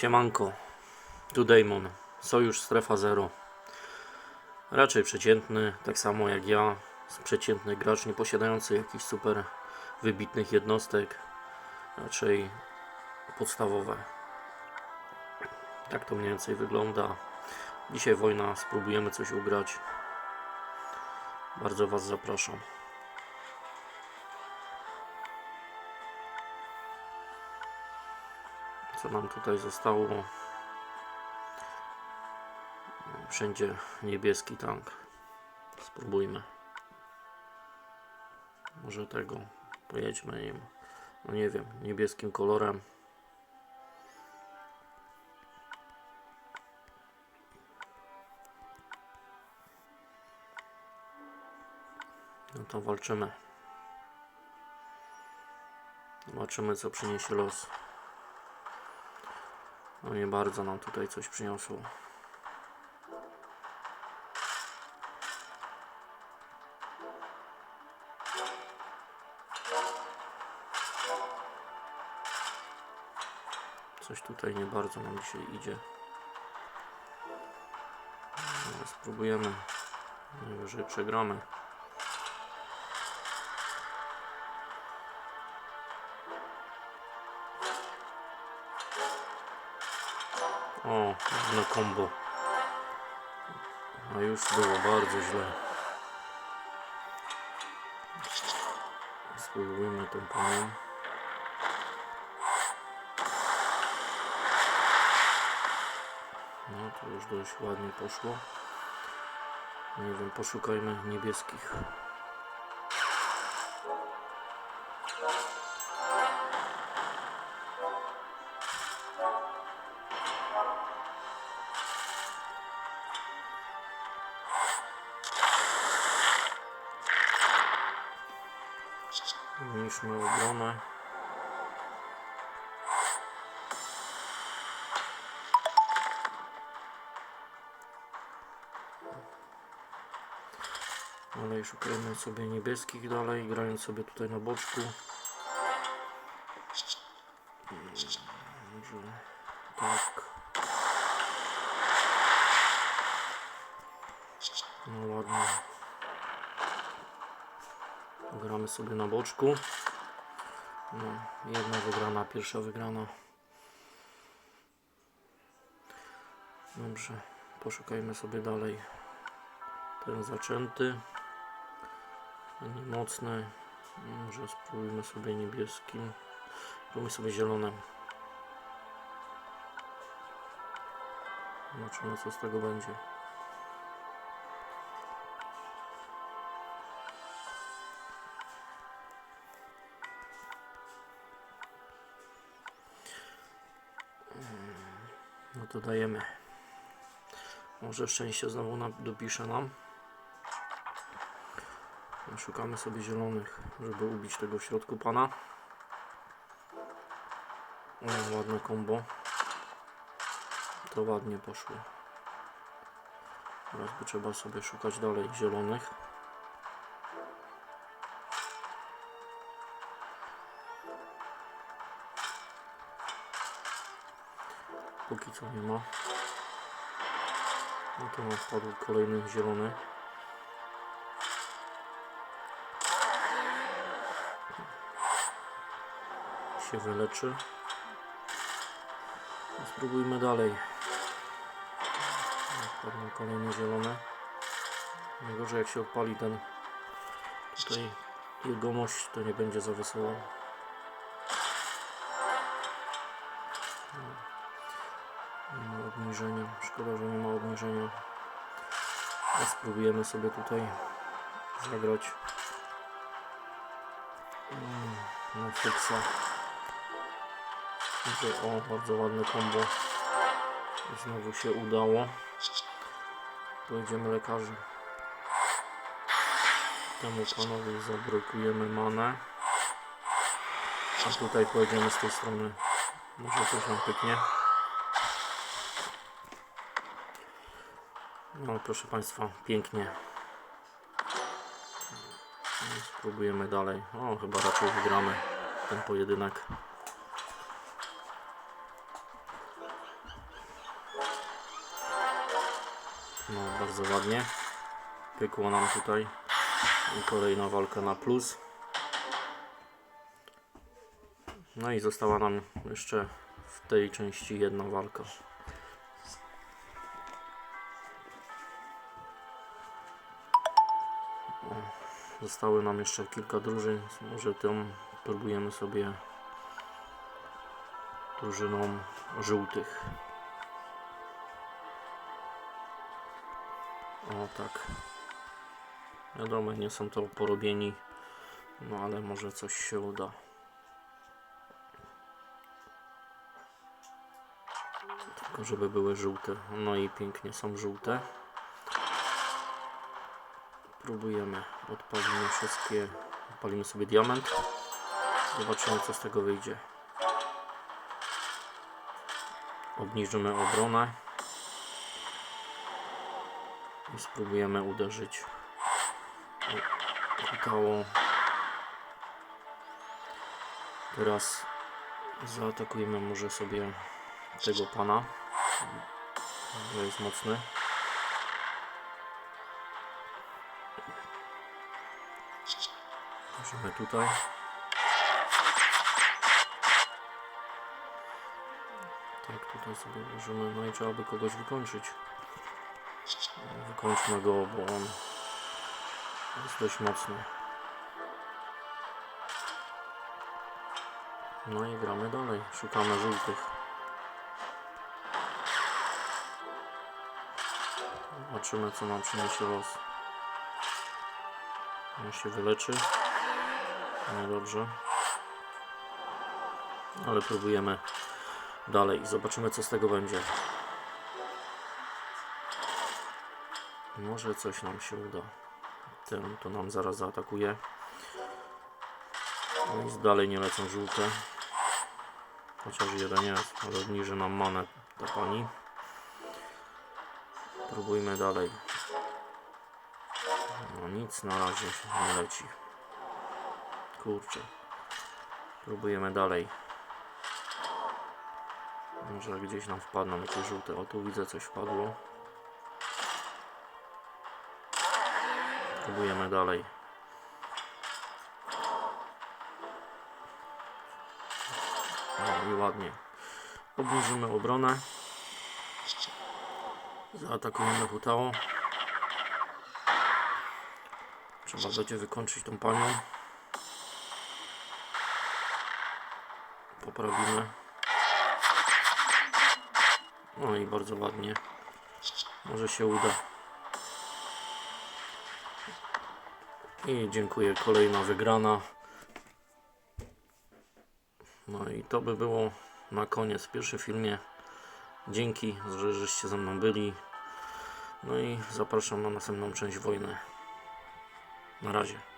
Siemanko, tu Damon, Sojusz Strefa Zero. Raczej przeciętny, tak samo jak ja, przeciętny gracz, nie posiadający jakichś super wybitnych jednostek, raczej podstawowe. Tak to mniej więcej wygląda. Dzisiaj wojna, spróbujemy coś ugrać. Bardzo Was zapraszam. Co nam tutaj zostało? Wszędzie niebieski tank. Spróbujmy. Może tego pojedźmy nim. No nie wiem, niebieskim kolorem. No to walczymy. Zobaczymy co przyniesie los. No nie bardzo nam tutaj coś przyniosło. Coś tutaj nie bardzo nam dzisiaj idzie. Ale spróbujemy. Najwyżej przegramy. O, no combo. A już było bardzo źle. Spróbujmy tą panią. No to już dość ładnie poszło. Nie wiem, poszukajmy niebieskich. Zmniejszmy obronę. Dalej szukajmy sobie niebieskich dalej, grając sobie tutaj na boczku. Może tak. Gramy sobie na boczku. No, jedna wygrana, pierwsza wygrana. Dobrze, poszukajmy sobie dalej. Ten zaczęty. Ten mocny. Może spróbujmy sobie niebieskim. Spróbujmy sobie zielonym. Zobaczymy co z tego będzie. No to dajemy. Może szczęście znowu dopisze nam. Szukamy sobie zielonych, żeby ubić tego w środku pana. O, ładne kombo. To ładnie poszło. Teraz by trzeba sobie szukać dalej zielonych. Póki co nie ma. No to nam wpadł kolejny zielony. Się wyleczy. No Spróbujmy dalej. Wpadną kolejne zielone. Najgorzej jak się odpali ten tutaj jegomość, to nie będzie za wesoło. Nie ma obniżenia. Szkoda, że nie ma obniżenia. A spróbujemy sobie tutaj zagrać Mm, na. Tutaj, o, bardzo ładne kombo. Znowu się udało. Pojedziemy lekarzy. Temu panowi zablokujemy manę. A tutaj pojedziemy z tej strony. Może coś nam pyknie. No proszę Państwa, pięknie. Spróbujemy dalej. O, chyba raczej wygramy ten pojedynek. No, bardzo ładnie. Pykło nam tutaj. I kolejna walka na plus. No i została nam jeszcze w tej części jedna walka. Zostały nam jeszcze kilka drużyn. Może tam próbujemy sobie drużyną żółtych. O tak. Wiadomo, nie są to porobieni, no ale może coś się uda. Tylko żeby były żółte. No i pięknie są żółte. Próbujemy. Odpalimy wszystkie. Odpalimy sobie diament. Zobaczymy co z tego wyjdzie. Obniżymy obronę. I spróbujemy uderzyć. O, Udało. Teraz zaatakujemy może sobie tego pana. To jest mocny. Możemy tutaj. Tak, tutaj sobie możemy, no i trzeba by kogoś wykończyć. Wykończmy go, bo on jest dość mocny. No i gramy dalej. Szukamy żółtych. Zobaczymy co nam przyniesie los. On się wyleczy. No dobrze. Ale próbujemy dalej. Zobaczymy co z tego będzie. Może coś nam się uda. Ten to nam zaraz zaatakuje. No i dalej nie lecą żółte. Chociaż jeden jest, ale obniży nam manę ta pani. Próbujmy dalej. No nic na razie nie leci. Kurczę. Próbujemy dalej. Może gdzieś nam wpadną jakieś żółte. O tu widzę coś wpadło. Próbujemy dalej. No i ładnie. Obniżymy obronę. Zaatakujemy hutało. Trzeba będzie wykończyć tą panią. Poprawimy. No i bardzo ładnie. Może się uda. I dziękuję, kolejna wygrana. No i to by było na koniec w pierwszym filmie. Dzięki, że żeście ze mną byli. No i zapraszam na następną część wojny. Na razie.